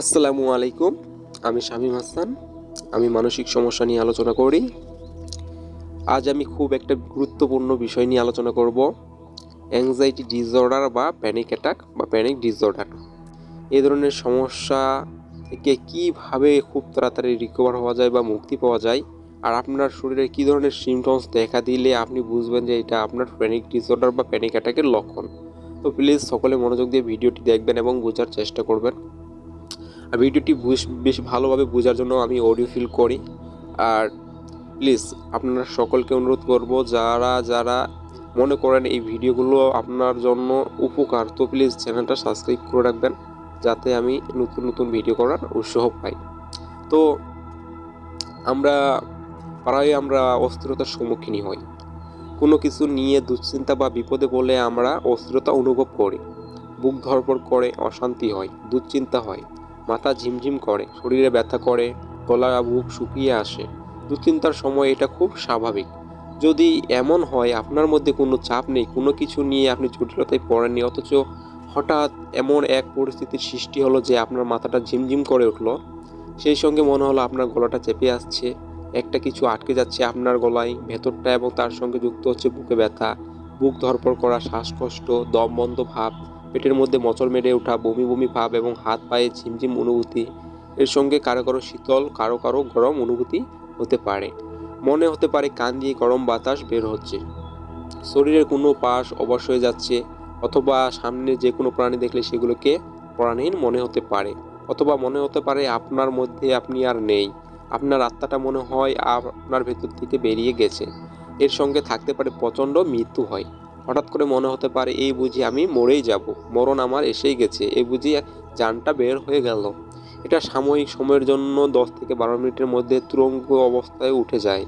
আসসালামু আলাইকুম। আমি শামীম হাসান। আমি মানসিক সমস্যা নিয়ে আলোচনা করি। আজ আমি খুব একটা গুরুত্বপূর্ণ বিষয় নিয়ে আলোচনা করব। অ্যাংজাইটি ডিসঅর্ডার বা প্যানিক অ্যাটাক বা প্যানিক ডিসঅর্ডার এই ধরনের সমস্যা থেকে কীভাবে খুব তাড়াতাড়ি রিকভার হওয়া যায় বা মুক্তি পাওয়া যায়? আর আপনার শরীরে কী ধরনের সিমটমস দেখা দিলে আপনি বুঝবেন যে এটা আপনার প্যানিক ডিসঅর্ডার বা প্যানিক অ্যাটাকের লক্ষণ? তো প্লিজ সকলে মনোযোগ দিয়ে ভিডিওটি দেখবেন এবং বোঝার চেষ্টা করবেন। আর ভিডিওটি বেশ ভালোভাবে বোঝার জন্য আমি অডিও ফিল করি। আর প্লিজ আপনারা সকলকে অনুরোধ করব, যারা যারা মনে করেন এই ভিডিওগুলো আপনার জন্য উপকার, তো প্লিজ চ্যানেলটা সাবস্ক্রাইব করে রাখবেন, যাতে আমি নতুন নতুন ভিডিও করার উৎসাহ পাই। তো আমরা প্রায় আমরা অস্থিরতার সম্মুখীনই হই। কোনো কিছু নিয়ে দুশ্চিন্তা বা বিপদে বলে আমরা অস্থিরতা অনুভব করি। বুক ধরপড় করে, অশান্তি হয়, দুশ্চিন্তা হয়। মাথা ঝিমঝিম করে, শরীরে ব্যথা করে, গলা বুক শুকিয়ে আসে। দুশ্চিন্তার সময় এটা খুব স্বাভাবিক। যদি এমন হয়, আপনার মধ্যে কোনো চাপ নেই, কোনো কিছু নিয়ে আপনি জটিলতায় পড়েননি, অথচ হঠাৎ এমন এক পরিস্থিতির সৃষ্টি হলো যে আপনার মাথাটা ঝিমঝিম করে উঠল, সেই সঙ্গে মনে হলো আপনার গলাটা চেপে আসছে, একটা কিছু আটকে যাচ্ছে আপনার গলায়, ভেতরটা এবং তার সঙ্গে যুক্ত হচ্ছে বুকে ব্যথা, বুক ধরপড় করা শ্বাসকষ্ট, দম বন্ধ ভাব পেটের মধ্যে মচল মেরে ওঠা বমি বমি ভাব এবং হাত পায়ে ঝিমঝিম অনুভূতি। এর সঙ্গে কারও কারও শীতল, কারও কারও গরম অনুভূতি হতে পারে। মনে হতে পারে কান দিয়ে গরম বাতাস বের হচ্ছে। শরীরের কোনো পাশ অবশ হয়ে যাচ্ছে অথবা সামনে যে কোনো প্রাণী দেখলে সেগুলোকে প্রাণহীন মনে হতে পারে। অথবা মনে হতে পারে আপনার মধ্যে আপনি আর নেই। আপনার আত্মাটা মনে হয় আপনার ভেতর থেকে বেরিয়ে গেছে। এর সঙ্গে থাকতে পারে প্রচণ্ড মৃত্যু হয়। হঠাৎ করে মনে হতে পারে এই বুঝি আমি মরেই যাব। মরণ আমার এসেই গেছে। এই বুঝি যানটা বের হয়ে গেল। এটা সাময়িক সময়ের জন্য দশ থেকে বারো মিনিটের মধ্যে তুরঙ্গ অবস্থায় উঠে যায়।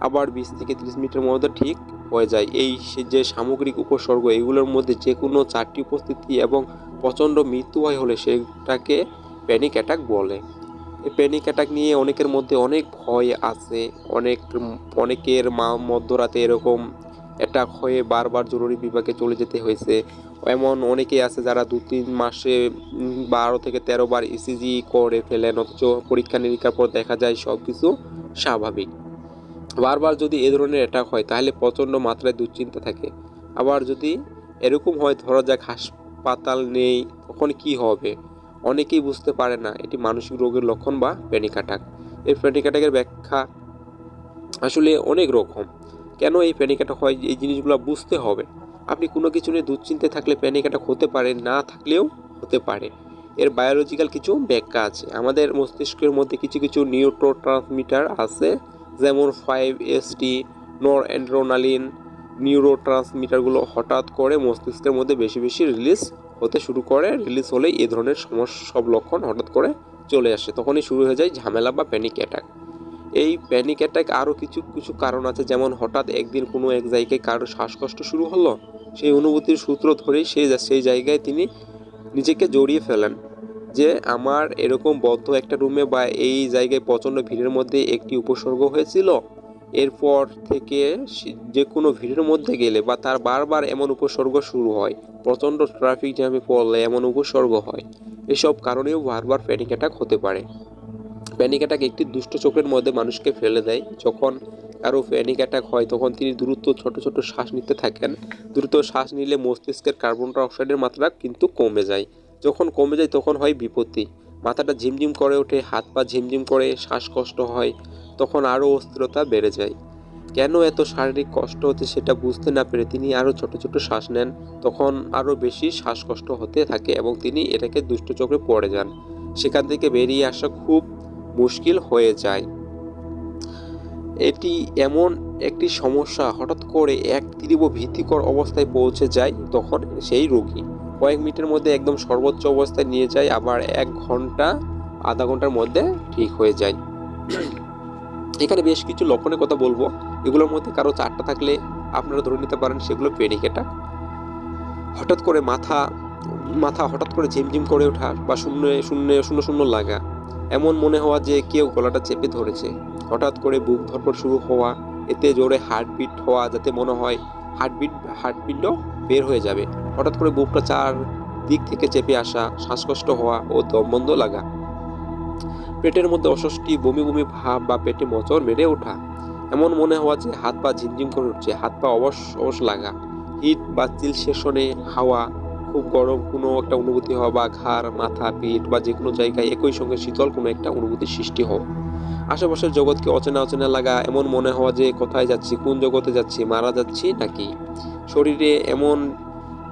আবার বিশ থেকে তিরিশ মিনিটের মধ্যে ঠিক হয়ে যায়। এই যে সামগ্রিক উপসর্গ, এগুলোর মধ্যে যে কোনো চারটি উপস্থিতি এবং প্রচণ্ড মৃত্যু হয় হলে সেটাকে প্যানিক অ্যাটাক বলে। এই প্যানিক অ্যাটাক নিয়ে অনেকের মধ্যে অনেক ভয় আছে। অনেক, অনেকের মা মধ্যরাতে এরকম অ্যাটাক হয়ে বারবার জরুরি বিভাগে চলে যেতে হয়েছে। এমন অনেকেই আছে যারা দু তিন মাসে বারো থেকে তেরো বার ইসিজি করে ফেলেন, অথচ পরীক্ষা নিরীক্ষার পর দেখা যায় সব কিছু স্বাভাবিক। বারবার যদি এ ধরনের অ্যাটাক হয়, তাহলে প্রচণ্ড মাত্রায় দুশ্চিন্তা থাকে। আবার যদি এরকম হয়, ধরা যাক হাসপাতাল নেই, তখন কি হবে? অনেকেই বুঝতে পারে না, এটি মানসিক রোগের লক্ষণ বা প্যানিক অ্যাটাক এই প্যানিক অ্যাটাকের ব্যাখ্যা আসলে অনেক রকম। কেন এই প্যানিক অ্যাটাক হয়, এই জিনিসগুলো বুঝতে হবে। আপনি কোনো কিছু নিয়ে দুশ্চিন্তায় থাকলে প্যানিক অ্যাটাক হতে পারে, না থাকলেও হতে পারে। এর বায়োলজিক্যাল কিছু ব্যাখ্যা আছে। আমাদের মস্তিষ্কের মধ্যে কিছু কিছু নিউট্রো ট্রান্সমিটার আছে, যেমন ফাইভ এসটি নর অ্যান্ড্রোনালিন নিউরো ট্রান্সমিটারগুলো হঠাৎ করে মস্তিষ্কের মধ্যে বেশি বেশি রিলিজ হতে শুরু করে। রিলিজ হলেই এ ধরনের সমস্যা, সব লক্ষণ হঠাৎ করে চলে আসে। তখনই শুরু হয়ে যায় ঝামেলা বা প্যানিক অ্যাটাক এই প্যানিক অ্যাটাক আরও কিছু কিছু কারণ আছে। যেমন হঠাৎ একদিন কোনো এক জায়গায় কারও শ্বাসকষ্ট শুরু হলো, সেই অনুভূতির সূত্র ধরেই সেই সেই জায়গায় তিনি নিজেকে জড়িয়ে ফেলেন যে আমার এরকম বদ্ধ একটা রুমে বা এই জায়গায় প্রচণ্ড ভিড়ের মধ্যে একটি উপসর্গ হয়েছিল। এরপর থেকে যে কোনো ভিড়ের মধ্যে গেলে বা তার বারবার এমন উপসর্গ শুরু হয়, প্রচণ্ড ট্রাফিক জ্যামে পড়লে এমন উপসর্গ হয়। এসব কারণেও বারবার প্যানিক অ্যাটাক হতে পারে। প্যানিক অ্যাটাক একটি দুষ্ট চক্রের মধ্যে মানুষকে ফেলে দেয়। যখন কারও প্যানিক অ্যাটাক হয়, তখন তিনি দ্রুত ছোট ছোট শ্বাস নিতে থাকেন। দ্রুত শ্বাস নিলে মস্তিষ্কের কার্বন ডাইঅক্সাইডের মাত্রা কিন্তু কমে যায়। যখন কমে যায়, তখন হয় বিপত্তি। মাথাটা ঝিমঝিম করে ওঠে, হাত পা ঝিমঝিম করে শ্বাসকষ্ট হয়, তখন আরও অস্থিরতা বেড়ে যায়। কেন এত শারীরিক কষ্ট হচ্ছে সেটা বুঝতে না পেরে তিনি আরও ছোট ছোট শ্বাস নেন। তখন আরও বেশি শ্বাসকষ্ট হতে থাকে এবং তিনি এটাকে দুষ্ট দুষ্টচক্রে পড়ে যান। সেখান থেকে বেরিয়ে আসা খুব মুশকিল হয়ে যায়। এটি এমন একটি সমস্যা, হঠাৎ করে এক তীব্র ভীতিকর অবস্থায় পৌঁছে যায় তখন সেই রোগী। কয়েক মিনিটের মধ্যে একদম সর্বোচ্চ অবস্থায় নিয়ে যায়, আবার এক ঘণ্টা, আধা ঘণ্টার মধ্যে ঠিক হয়ে যায়। এখানে বেশ কিছু লক্ষণের কথা বলব। এগুলোর মধ্যে কারও চারটা থাকলে আপনারা ধরে নিতে পারেন, সেগুলো পেনিক অ্যাটাক হঠাৎ করে মাথা মাথা হঠাৎ করে ঝিমঝিম করে ওঠা বা শূন্য শূন্য শূন্য শূন্য লাগা। এমন মনে হওয়া যে কেউ গলাটা চেপে ধরেছে। হঠাৎ করে বুক ধরপড় শুরু হওয়া, এতে জোরে হার্টবিট হওয়া যাতে মনে হয় হার্টবিট হার্টবিটও বের হয়ে যাবে। হঠাৎ করে বুকটা চার দিক থেকে চেপে আসা, শ্বাসকষ্ট হওয়া ও দম বন্ধ লাগা। পেটের মধ্যে অস্বস্তি, বমি বমি ভাব বা পেটে মোচড় মেরে ওঠা। এমন মনে হওয়া যে হাত পা ঝিমঝিম করে উঠছে, হাত পা অবশ অবশ লাগা। হিট বা চিল সেশনে হাওয়া খুব গরম, কোনো একটা অনুভূতি হওয়া বা ঘাড়, মাথা পিঠ বা যে কোনো জায়গায় একই সঙ্গে শীতল কোনো একটা অনুভূতির সৃষ্টি হওয়া আশেপাশের জগৎকে অচেনা অচেনা লাগা, এমন মনে হওয়া যে কোথায় যাচ্ছি, কোন জগতে যাচ্ছি, মারা যাচ্ছি নাকি? শরীরে এমন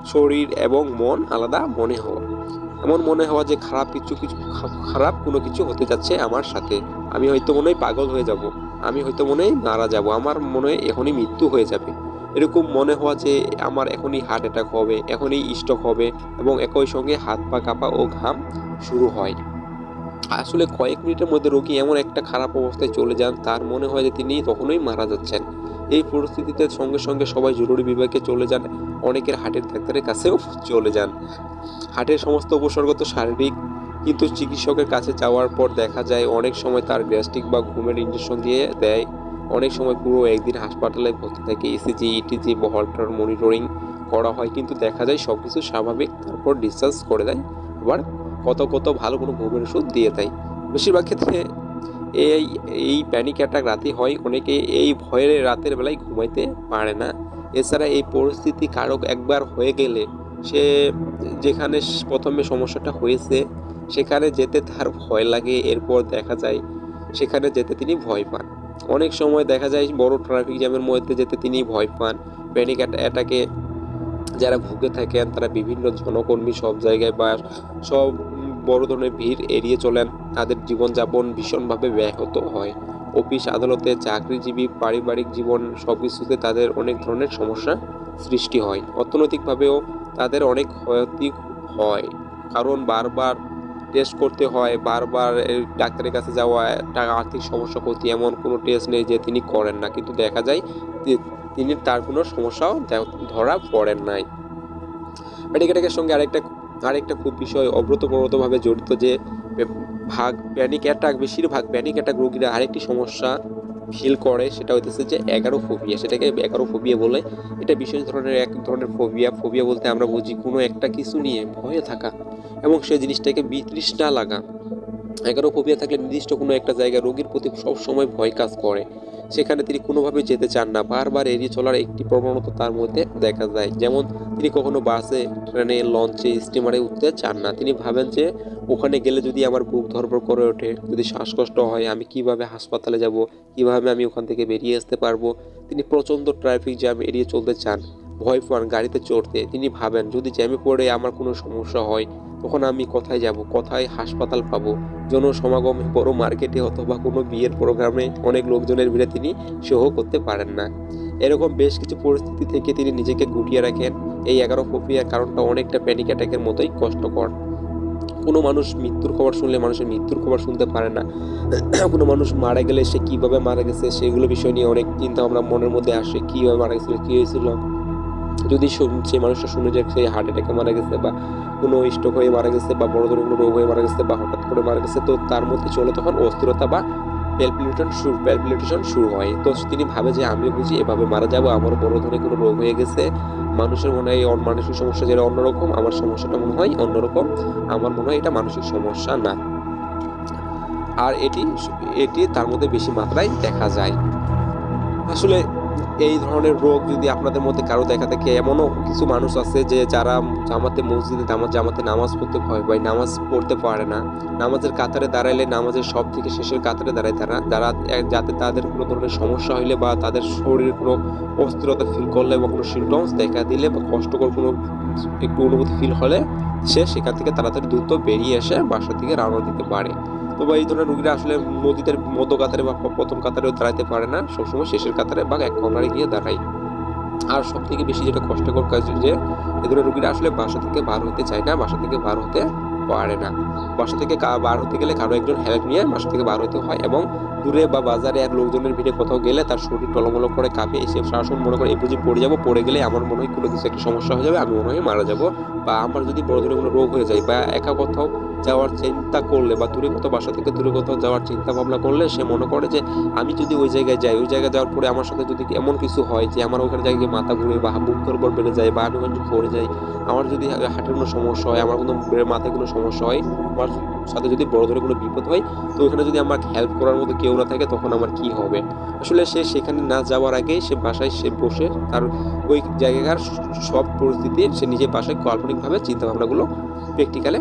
শরীর এবং মন আলাদা মনে হওয়া এমন মনে হওয়া যে খারাপ কিছু কিছু, খারাপ কোনো কিছু হতে যাচ্ছে আমার সাথে। আমি হয়তো মনে পাগল হয়ে যাব, আমি হয়তো মনে মারা যাব, আমার মনে এখনই মৃত্যু হয়ে যাবে। এরকম মনে হওয়া যে আমার এখনই হার্ট অ্যাটাক হবে, এখনই স্ট্রোক হবে এবং একই সঙ্গে হাত পা কাঁপা ও ঘাম শুরু হয়। আসলে কয়েক মিনিটের মধ্যে রোগী এমন একটা খারাপ অবস্থায় চলে যান, তার মনে হয় যে তিনি তখনই মারা যাচ্ছেন। এই পরিস্থিতিতে সঙ্গে সঙ্গে সবাই জরুরি বিভাগে চলে যান, অনেকের হার্টের ডাক্তারের কাছেও চলে যান। হার্টের সমস্ত উপসর্গ তো শারীরিক, কিন্তু চিকিৎসকের কাছে যাওয়ার পর দেখা যায় অনেক সময় তার গ্যাস্ট্রিক বা ঘুমের ইঞ্জেকশন দিয়ে দেয়। অনেক সময় পুরো একদিন হাসপাতালে ভর্তি থাকে ইসিজি ইটিজি হল্টার মনিটরিং করা হয়, কিন্তু দেখা যায় সব কিছু স্বাভাবিক, তারপর ডিসচার্জ করে দেয়, আবার কত কত ভালো কোনো ঘুমের ওষুধ দিয়ে দেয়। বেশিরভাগ ক্ষেত্রে এই এই প্যানিক অ্যাটাক রাতে হয়, অনেকে এই ভয়ের রাতের বেলায় ঘুমাইতে পারে না। এছাড়া এই পরিস্থিতি কারও একবার হয়ে গেলে সে যেখানে প্রথমে সমস্যাটা হয়েছে, সেখানে যেতে তার ভয় লাগে, এরপর দেখা যায় সেখানে যেতে তিনি ভয় পান। অনেক সময় দেখা যায় বড় ট্রাফিক জ্যামের মধ্যে যেতে তিনি ভয় পান। প্যানিক অ্যাটাকে যারা ভুগে থাকেন, তারা বিভিন্ন জনকর্মী সব জায়গায় বা সব বড় ধরনের ভিড় এড়িয়ে চলেন। তাদের জীবনযাপন ভীষণভাবে ব্যাহত হয়। অফিস আদালতে চাকরিজীবী, পারিবারিক জীবন সব কিছুতে তাদের অনেক ধরনের সমস্যা সৃষ্টি হয়। অর্থনৈতিকভাবেও তাদের অনেক ক্ষতি হয়। কারণ বারবার টেস্ট করতে হয়, বারবার ডাক্তারের কাছে যাওয়া টাকা আর্থিক সমস্যা, ক্ষতি এমন কোনো টেস্ট নেই যে তিনি করেন না। কিন্তু দেখা যায় তিনি তার কোনো সমস্যাও ধরা পড়েন নাই। প্যানিক্যাটাকের সঙ্গে আরেকটা আরেকটা খুব বিষয় অব্রতপ্রতভাবে জড়িত যে ভাগ প্যানিক অ্যাটাক বেশিরভাগ প্যানিক অ্যাটাক রোগীরা আরেকটি সমস্যা ফিল করে সেটা হইতেছে যে এগারো ফোবিয়া সেটাকে এগারো ফোবিয়া বলে। এটা বিশেষ ধরনের এক ধরনের ফোবিয়া ফোবিয়া বলতে আমরা বুঝি কোনো একটা কিছু নিয়ে ভয়ে থাকা এবং সেই জিনিসটাকে বিতৃষ্ণা লাগা। এগারো ফোবিয়া থাকলে নির্দিষ্ট কোনো একটা জায়গায় রোগীর প্রতি সবসময় ভয় কাজ করে। সেখানে তিনি কোনোভাবে যেতে চান না। বারবার এড়িয়ে চলার একটি প্রবণতা তার মধ্যে দেখা যায় যেমন, তিনি কখনো বাসে, ট্রেনে, লঞ্চে, স্টিমারে উঠতে চান না। তিনি ভাবেন যে, ওখানে গেলে যদি আমার বুক ধরবর করে ওঠে, যদি শ্বাসকষ্ট হয়, আমি কীভাবে হাসপাতালে যাব, কীভাবে আমি ওখান থেকে বেরিয়ে আসতে পারব? তিনি প্রচণ্ড ট্রাফিক জ্যাম এড়িয়ে চলতে চান। ভয় পান গাড়িতে চড়তে, তিনি ভাবেন, যদি জ্যামে পড়ে আমার কোনো সমস্যা হয়, তখন আমি কোথায় যাব? কোথায় হাসপাতাল পাবো? জনসমাগমে, বড় মার্কেটে অথবা কোনো বিয়ের প্রোগ্রামে অনেক লোকজনের ভিড়ে তিনি সহ করতে পারেন না। এরকম বেশ কিছু পরিস্থিতি থেকে তিনি নিজেকে গুটিয়ে রাখেন। এই এগারো ফোবিয়ার কারণটা অনেকটা প্যানিক অ্যাটাকের মতোই কষ্টকর। কোনো মানুষ মৃত্যুর খবর শুনলে মানুষের মৃত্যুর খবর শুনতে পারে না। কোনো মানুষ মারা গেলে সে কীভাবে মারা গেছে, সেগুলো বিষয় নিয়ে অনেক চিন্তা ভাবনা মনের মধ্যে আসে। কীভাবে মারা গেছিল, কি হয়েছিল? যদি সেই মানুষটা শুনে যে সেই হার্ট অ্যাটাকে মারা গেছে বা কোনো স্ট্রোক হয়ে মারা গেছে বা বড় ধরনের কোনো রোগ হয়ে মারা গেছে বা হঠাৎ করে মারা গেছে, তো তার মধ্যে চলে তখন অস্থিরতা বা প্যালপিলেশন শুরু প্যালপিলেশন শুরু হয়। তো তিনি ভাবে যে আমি বুঝি, এভাবে মারা যাব, আমার বড় ধরনের কোনো রোগ হয়ে গেছে। মানুষের মনে হয় মানসিক সমস্যা যেটা অন্যরকম, আমার সমস্যাটা মনে হয় অন্যরকম। আমার মনে হয় এটা মানসিক সমস্যা না। আর এটি এটি তার মধ্যে বেশি মাত্রায় দেখা যায়। আসলে এই ধরনের রোগ যদি আপনাদের মধ্যে কারও দেখা থাকে এমনও কিছু মানুষ আছে যে যারা জামাতে মসজিদে জামাত নামাজ পড়তে ভয় পায়, নামাজ পড়তে পারে না। নামাজের কাতারে দাঁড়াইলে নামাজের সব থেকে শেষের কাতারে দাঁড়ায় তারা। যারা যাতে তাদের কোনো ধরনের সমস্যা হইলে বা তাদের শরীরে কোনো অস্থিরতা ফিল করলে বা কোনো সিমটমস দেখা দিলে বা কষ্টকর কোনো একটু অনুভূতি ফিল হলে, সে সেখান থেকে তাড়াতাড়ি দ্রুত বেরিয়ে এসে বাসা থেকে রওনা দিতে পারে। তো এই ধরনের রুগীরা আসলে নদীদের মধ্য কাতারে বা প্রথম কাতারেও দাঁড়াতে পারে না, সবসময় শেষের কাতারে বা এক কর্নারে গিয়ে দাঁড়ায়। আর সব থেকে বেশি যেটা কষ্টকর কাজ যে, এ ধরনের রুগীরা আসলে বাসা থেকে বার হতে চায় না, বাসা থেকে বার হতে পারে না। বাসা থেকে বার হতে গেলে কারও একজন হেল্প নিয়ে বাসা থেকে বার হতে হয় এবং দূরে বা বাজারে আর লোকজনের ভিড়ে কোথাও গেলে তার শরীর টলমলো করে, কাঁপে, এসে শাসন মনে করে, এই বুঝি পড়ে যাব, পড়ে গেলে আমার মনে হয় কোনো কিছু একটা সমস্যা হয়ে যাবে, আমি মনে হয় মারা যাব। বা, আমার যদি বড় ধরনের কোনো রোগ হয়ে যায় বা একা কোথাও যাওয়ার চিন্তা করলে বা দূরে বাসা থেকে দূরে যাওয়ার চিন্তা ভাবনা করলে সে মনে করে যে, আমি যদি ওই জায়গায় যাই, ওই জায়গায় যাওয়ার পরে আমার সাথে যদি এমন কিছু হয় যে, আমার ওখানে জায়গায় মাথা ঘুরে বা বুক উপর বেড়ে যায় বা আমি ওখানে পড়ে যাই, আমার যদি হার্টের কোনো সমস্যা হয়, আমার কোনো মাথায় কোনো সমস্যা হয়, আমার সাথে যদি বড় ধরে কোনো বিপদ হয়, তো ওখানে যদি আমার হেল্প করার মতো কেউ না থাকে, তখন আমার কি হবে? আসলে সে সেখানে না যাওয়ার আগেই সে বাসায় সে বসে তার ওই জায়গার সব পরিস্থিতি সে নিজের বাসায় কাল্পনিকভাবে চিন্তা ভাবনাগুলো প্র্যাকটিক্যালে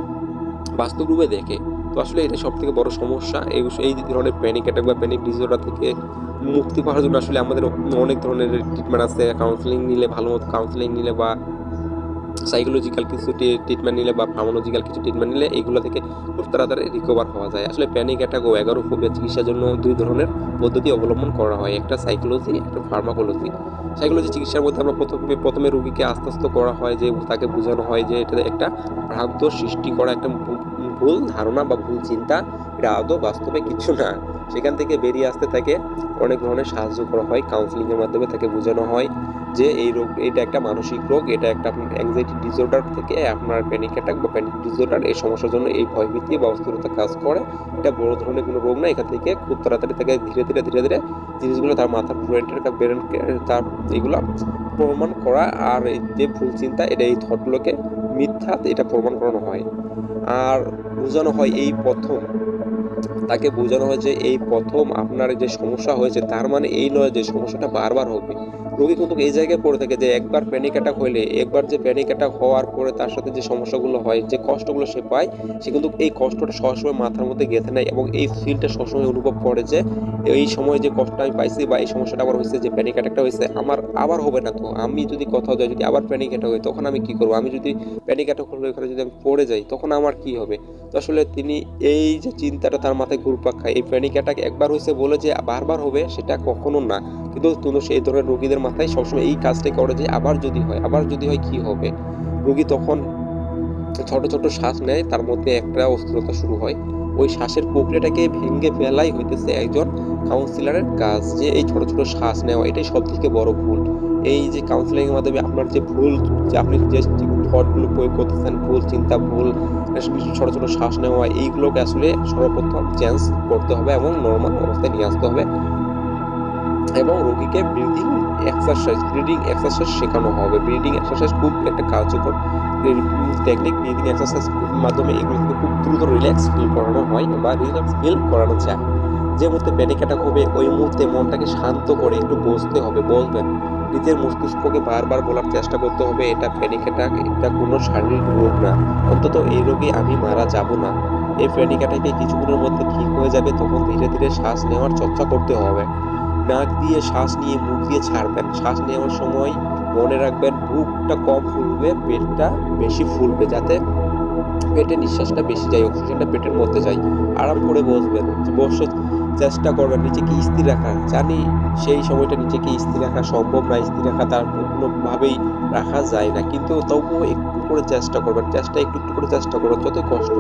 বাস্তব রূপে দেখে। তো আসলে এটা সব থেকে বড় সমস্যা। এই এই ধরনের প্যানিক অ্যাটাক বা প্যানিক ডিসঅর্ডার থেকে মুক্তি পাওয়ার জন্য আসলে আমাদের অনেক ধরনের ট্রিটমেন্ট আছে। কাউন্সেলিং নিলে ভালো মতো কাউন্সেলিং নিলে বা সাইকোলজিক্যাল কিছু ট্রিটমেন্ট নিলে বা ফার্মোলজিক্যাল কিছু ট্রিটমেন্ট নিলে এগুলো থেকে খুব তাড়াতাড়ি রিকভার হওয়া যায়। আসলে প্যানিক অ্যাটাক ও এগারো ফোবিয়া চিকিৎসার জন্য দুই ধরনের পদ্ধতি অবলম্বন করা হয়। একটা সাইকোলজি একটা ফার্মাকোলজি সাইকোলজি চিকিৎসার মধ্যে আমরা প্রথমে প্রথমে রোগীকে আস্তে আস্তে করা হয় যে তাকে বোঝানো হয় যে এটা একটা ভ্রান্ত সৃষ্টি করা একটা ভুল ধারণা বা ভুল চিন্তা, এটা আদৌ বাস্তবে কিছু না। সেখান থেকে বেরিয়ে আসতে তাকে অনেক ধরনের সাহায্য করা হয় কাউন্সিলিংয়ের মাধ্যমে তাকে বোঝানো হয় যে এই রোগ, এটা একটা মানসিক রোগ, এটা একটা আপনার অ্যাংজাইটি ডিসঅর্ডার থেকে আপনার প্যানিক অ্যাটাক বা প্যানিক ডিসঅর্ডার এই সমস্যার জন্য এই ভয়ভীতি বা অস্থিরতা কাজ করে। এটা বড় ধরনের কোনো রোগ না, এখান থেকে খুব তাড়াতাড়ি তাকে ধীরে ধীরে ধীরে ধীরে জিনিসগুলো তার মাথার ব্রেনটের ব্রেন তার এগুলো প্রমাণ করা আর যে ভুল চিন্তা, এটা এই থটগুলোকে মিথ্যা, এটা প্রমাণ করানো হয়। আর বোঝানো হয় এই প্রথম। তাকে বোঝানো হয় যে এই প্রথম আপনার যে সমস্যা হয়েছে, তার মানে এই নয় যে সমস্যাটা বারবার হবে। রোগী কিন্তু এই জায়গায় পড়ে থাকে যে একবার প্যানিক অ্যাটাক হইলে, একবার যে প্যানিক অ্যাটাক হওয়ার পরে তার সাথে যে সমস্যাগুলো হয়, যে কষ্টগুলো সে পায়, সে কিন্তু এই কষ্টটা সবসময় মাথার মধ্যে গেঁথে নেয় এবং এই ফিলটা সবসময় অনুভব করে যে এই সময় যে কষ্টটা আমি পাইছি বা এই সমস্যাটা আবার হয়েছে যে প্যানিক অ্যাটাকটা হয়েছে আমার আবার হবে না তো? আমি যদি কোথাও যাই, যদি আবার প্যানিক অ্যাটাক হয়, তখন আমি কি করব? আমি যদি প্যানিক অ্যাটাক হলে যদি আমি পড়ে যাই, তখন আমার কি হবে? তো আসলে তিনি এই যে চিন্তাটা তার মাথায় ঘুরপাক খায়। এই প্যানিক অ্যাটাক একবার হয়েছে বলে যে বারবার হবে সেটা কখনো না। কিন্তু তুমি সেই ধরনের রোগীদের মাথায় সবসময় এই কাজটাই করে যে আবার যদি হয়, আবার যদি হয় কি হবে? রোগী তখন ছোট ছোট শ্বাস নেয়, তার মধ্যে একটা অস্থিরতা শুরু হয়। ওই শ্বাসের প্রক্রিয়াটাকে ভেঙে ফেলাই হইতেছে একজন কাউন্সিলরের কাজ, যে এই ছোট ছোট শ্বাস নেওয়া, এটাই সব থেকে বড় ভুল। এই যে কাউন্সিলিং এর মাধ্যমে আপনার যে ভুল, যে আপনি যে থটগুলো প্রয়োগ করতেছেন, ভুল চিন্তা, ভুল ছোট ছোট শ্বাস নেওয়া, এইগুলোকে আসলে সর্বপ্রথম চেঞ্জ করতে হবে এবং নর্মাল অবস্থায় নিয়ে আসতে হবে। এবং রোগীকে ব্রিদিং এক্সারসাইজ ব্রিডিং এক্সারসাইজ শেখানো হবে। ব্রিডিং এক্সারসাইজ খুব একটা কার্যকর। টেকনিক ব্রিদিং এক্সারসাইজ মাধ্যমে এগুলো খুব দ্রুত রিল্যাক্স ফিল করানো হয় বা রিল্যাক্স ফিল করানো যায়। যে মুহূর্তে প্যানিক অ্যাটাক হবে ওই মুহূর্তে মনটাকে শান্ত করে একটু বসতে হবে বসবেন নিজের মস্তিষ্ককে বারবার বলার চেষ্টা করতে হবে, এটা প্যানিক অ্যাটাক এটা কোনো শারীরিক রোগ না। অন্তত এই রোগে আমি মারা যাব না। এই প্যানিক অ্যাটাকে কিছুক্ষণের মধ্যে ঠিক হয়ে যাবে, তখন ধীরে ধীরে শ্বাস নেওয়ার চর্চা করতে হবে। নাক দিয়ে শ্বাস নিয়ে মুখ দিয়ে ছাড়বেন। শ্বাস নেওয়ার সময় মনে রাখবেন, বুকটা কম ফুলবে, পেটটা বেশি ফুলবে, যাতে পেটে নিঃশ্বাসটা বেশি যায়, অক্সিজেনটা পেটের মধ্যে যায়। আরাম করে বসবেন। বসে চেষ্টা করবেন নিজেকে স্থির রাখা। জানি সেই সময়টা নিজেকে স্থির রাখা সম্ভব না, স্থির রাখা তার কোনোভাবেই রাখা যায় না। কিন্তু তবুও একটু করে চেষ্টা করবেন, চেষ্টা একটু একটু করে চেষ্টা করবেন যতই কষ্ট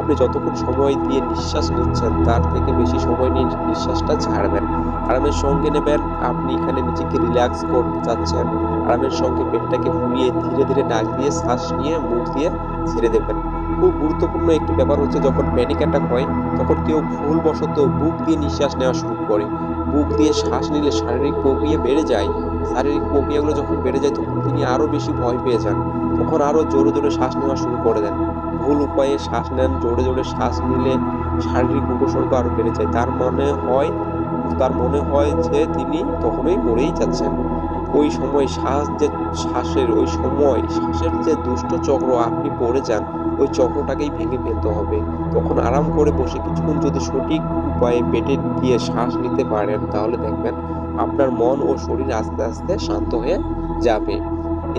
আপনি যতক্ষণ সময় দিয়ে নিঃশ্বাস নিচ্ছেন, তার থেকে বেশি সময় নিয়ে নিঃশ্বাসটা ছাড়বেন আরামের সঙ্গে নেবেন, আপনি এখানে নিজেকে রিল্যাক্স করতে চাচ্ছেন। আরামের সঙ্গে পেটটাকে ফুলিয়ে ধীরে ধীরে নাক দিয়ে শ্বাস নিয়ে মুখ দিয়ে ছেড়ে দেবেন। খুব গুরুত্বপূর্ণ একটি ব্যাপার হচ্ছে যখন প্যানিক অ্যাটাক হয়, তখন কেউ ভুলবশত বুক দিয়ে নিঃশ্বাস নেওয়া শুরু করে। বুক দিয়ে শ্বাস নিলে শারীরিক প্রক্রিয়া বেড়ে যায়। শারীরিক প্রক্রিয়াগুলো যখন বেড়ে যায়, তখন তিনি আরও বেশি ভয় পেয়ে যান। তখন আরও জোরে জোরে শ্বাস নেওয়া শুরু করে দেন। ভুল উপায়ে শ্বাস নেন, জোরে জোরে শ্বাস নিলে শারীরিক উপসর্গ আরও বেড়ে যায়। তার মনে হয়, তার মনে হয় যে তিনি তখনই মরেই যাচ্ছেন। ওই সময় শ্বাস যে, শ্বাসের, ওই সময় শ্বাসের যে দুষ্ট চক্র আপনি পড়ে যান ওই চক্রটাকেই ভেঙে ফেলতে হবে। তখন আরাম করে বসে কিছুক্ষণ যদি সঠিক উপায়ে পেটে দিয়ে শ্বাস নিতে পারেন, তাহলে দেখবেন আপনার মন ও শরীর আস্তে আস্তে শান্ত হয়ে যাবে।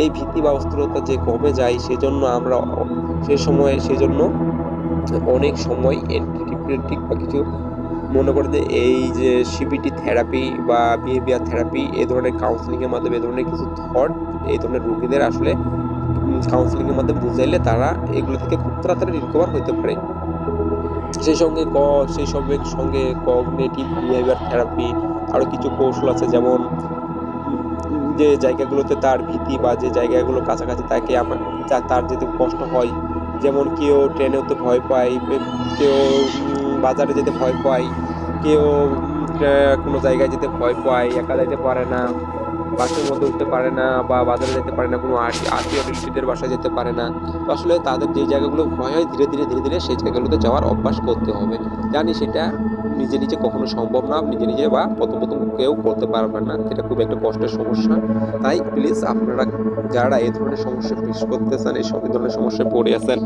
এই ভীতি বা অস্থিরতা যে কমে যায়, সেজন্য আমরা সে সময়ে, সেজন্য অনেক সময় অ্যান্টিডিপ্রেটিক বা কিছু মনে করে যে এই যে সিবিটি থেরাপি বা বিহেভিয়ার থেরাপি এ ধরনের কাউন্সিলিংয়ের মাধ্যমে, এ ধরনের কিছু থট এই ধরনের রোগীদের আসলে কাউন্সিলিংয়ের মাধ্যমে বুঝাইলে তারা এগুলো থেকে খুব তাড়াতাড়ি রিকভার হতে পারে। সেই সঙ্গে ক, সেই সঙ্গে সঙ্গে কগনেটিভ বিহেভিয়ার থেরাপি আরও কিছু কৌশল আছে যেমন, যে জায়গাগুলোতে তার ভীতি বা যে জায়গাগুলো কাছাকাছি তাকে আমার তার যেতে কষ্ট হয়, যেমন কেউ ট্রেনে উঠতে ভয় পায়, কেউ বাজারে যেতে ভয় পায়, কেউ কোনো জায়গায় যেতে ভয় পায়, একা যেতে পারে না বাসের মধ্যে উঠতে পারে না বা বাজারে যেতে পারে না, কোনো আত্মীয় রিলেটিভদের বাসায় যেতে পারে না। তো আসলে তাদের যে জায়গাগুলো ভয় হয়, ধীরে ধীরে ধীরে ধীরে সেই জায়গাগুলোতে যাওয়ার অভ্যাস করতে হবে। জানি সেটা নিজে নিজে কখনো সম্ভব না, নিজে নিজে বা প্রথম প্রথম কেউ করতে পারবেন না। এটা খুব একটা কষ্টের সমস্যা। তাই প্লিজ আপনারা যারা এই ধরনের সমস্যা ফেস করতেছেন, এই সব ধরনের সমস্যায় পড়ে আছেন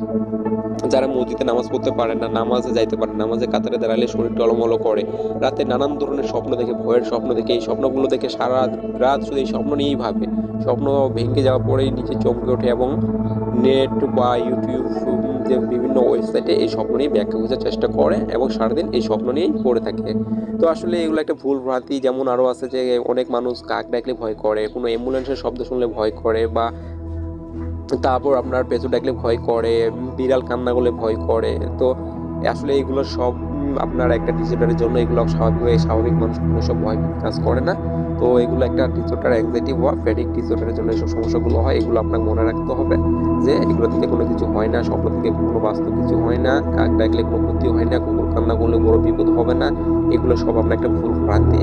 যারা মসজিদে নামাজ পড়তে পারেন না, নামাজে যাইতে পারেন নামাজে কাতারে দাঁড়ালে শরীর টলমলো করে। রাতে নানান ধরনের স্বপ্ন দেখে, ভয়ের স্বপ্ন দেখে, এই স্বপ্নগুলো দেখে সারা রাত শুধু এই স্বপ্ন নিয়েই ভাবে। স্বপ্ন ভেঙে যাওয়ার পরেই নিচে চমকে ওঠে এবং নেট বা ইউটিউব যে বিভিন্ন ওয়েবসাইটে এই স্বপ্ন নিয়ে ব্যাখ্যা বোঝার চেষ্টা করে এবং সারাদিন এই স্বপ্ন নিয়েই পড়ে থাকে। তো আসলে এগুলো একটা ভুল ভ্রান্তি, যেমন আরও আছে যে অনেক মানুষ কাক ডাকলে ভয় করে, কোনো অ্যাম্বুলেন্সের শব্দ শুনলে ভয় করে বা তারপর আপনার পেঁচু ডাকলে ভয় করে, বিড়াল কান্না করলে ভয় করে। তো আসলে এগুলো সব আপনার একটা ডিসঅর্ডারের জন্য এগুলো স্বাভাবিক স্বাভাবিক মানুষ সব ভয় কাজ করে না। তো এগুলো একটা ডিসঅর্ডার অ্যাংজাইটি বা ফ্যাটিক ডিসঅর্ডারের জন্য এইসব সমস্যাগুলো হয়, এগুলো আপনাকে মনে রাখতে হবে যে এগুলো থেকে কোনো কিছু হয় না, স্বপ্ন থেকে কোনো বাস্তব কিছু হয় না, কাক ডাকলে কোনো ক্ষতি হয় না, কুকুর কান্না করলে বড় বিপদ হবে না, এগুলো সব আপনার একটা ভুল ভ্রান্তি।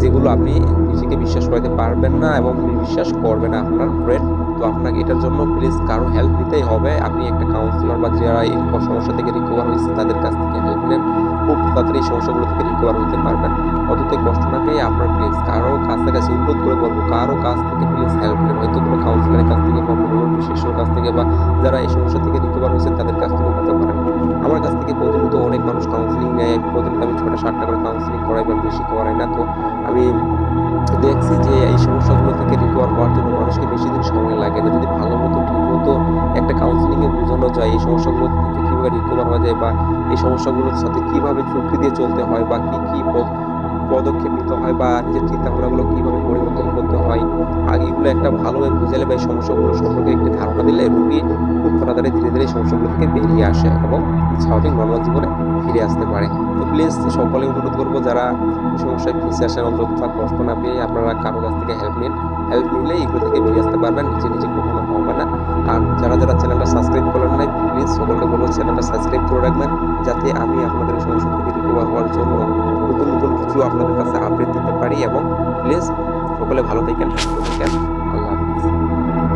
যেগুলো আপনি নিজেকে বিশ্বাস করাতে পারবেন না এবং বিশ্বাস করবেন না আপনার ব্রেন তো আপনাকে এটার জন্য প্লিজ কারও হেল্প নিতেই হবে। আপনি একটা কাউন্সিলর বা যারা এই সমস্যা থেকে রিকভার হয়েছে, তাদের কাছ থেকে হেল্প নেন। খুব তাড়াতাড়ি সমস্যাগুলো থেকে রিকভার হতে পারবেন। অততে কষ্ট না পেয়ে আপনার প্লিজ কারও কাছাকাছি অনুরোধ করে বলব, কারও কাছ থেকে প্লিজ হেল্প নেন। হয়তো কোনো কাউন্সিলরের কাছ থেকে বা কোনো বিশেষজ্ঞর কাছ থেকে বা যারা এই সমস্যা থেকে রিকভার হয়েছে, তাদের কাছ থেকে হতে পারেন আমার কাছ থেকে প্রতিনিয়ত অনেক মানুষ কাউন্সিলিং নেয়। প্রতিনিয়ত আমি ছটা সাতটা করে কাউন্সিলিং করাই বা বেশি করাই না। তো আমি দেখছি যে এই সমস্যাগুলো থেকে রিকভার হওয়ার জন্য মানুষকে বেশি দিন সময় লাগে। না যদি ভালো মতো ঠিক মতো একটা কাউন্সিলিংয়ে বোঝানো যায়, এই সমস্যাগুলো থেকে কীভাবে রিকভার হওয়া যায় বা এই সমস্যাগুলোর সাথে কীভাবে চুক্তি দিয়ে চলতে হয় বা কী কী পদক্ষেপ নিতে হয় বা নিজের চিন্তাভাবনাগুলো কীভাবে পরিবর্তন করতে হয় আগে একটা ভালোভাবে বুঝালে বা এই সমস্যাগুলো সম্পর্কে একটি ধারণা দিলে রুগী খুব তাড়াতাড়ি ধীরে ধীরে সমস্যাগুলো থেকে বেরিয়ে আসে এবং স্বাভাবিক নর্মাল জীবনে ফিরে আসতে পারে। তো প্লিজ সকলে অনুরোধ করব, যারা সমস্যায় ফেসে আসেন অন্তত কষ্ট না পেয়ে আপনারা কারও কাছ থেকে হেল্প নিন। হেল্প নিলে এগুলো থেকে বেরিয়ে আসতে পারবেন নিজে নিজে কখনো হবে না। আর যারা যারা চ্যানেলটা সাবস্ক্রাইব করেন নাই প্লিজ সকলকে বলব চ্যানেলটা সাবস্ক্রাইব করে রাখবেন, যাতে আমি আপনাদের সমস্যা থেকে রিকভার হওয়ার জন্য নতুন নতুন কিছু আপনাদের কাছে আপডেট দিতে পারি এবং প্লিজ সকলে ভালো থাকেন, সুস্থ থাকেন। 的。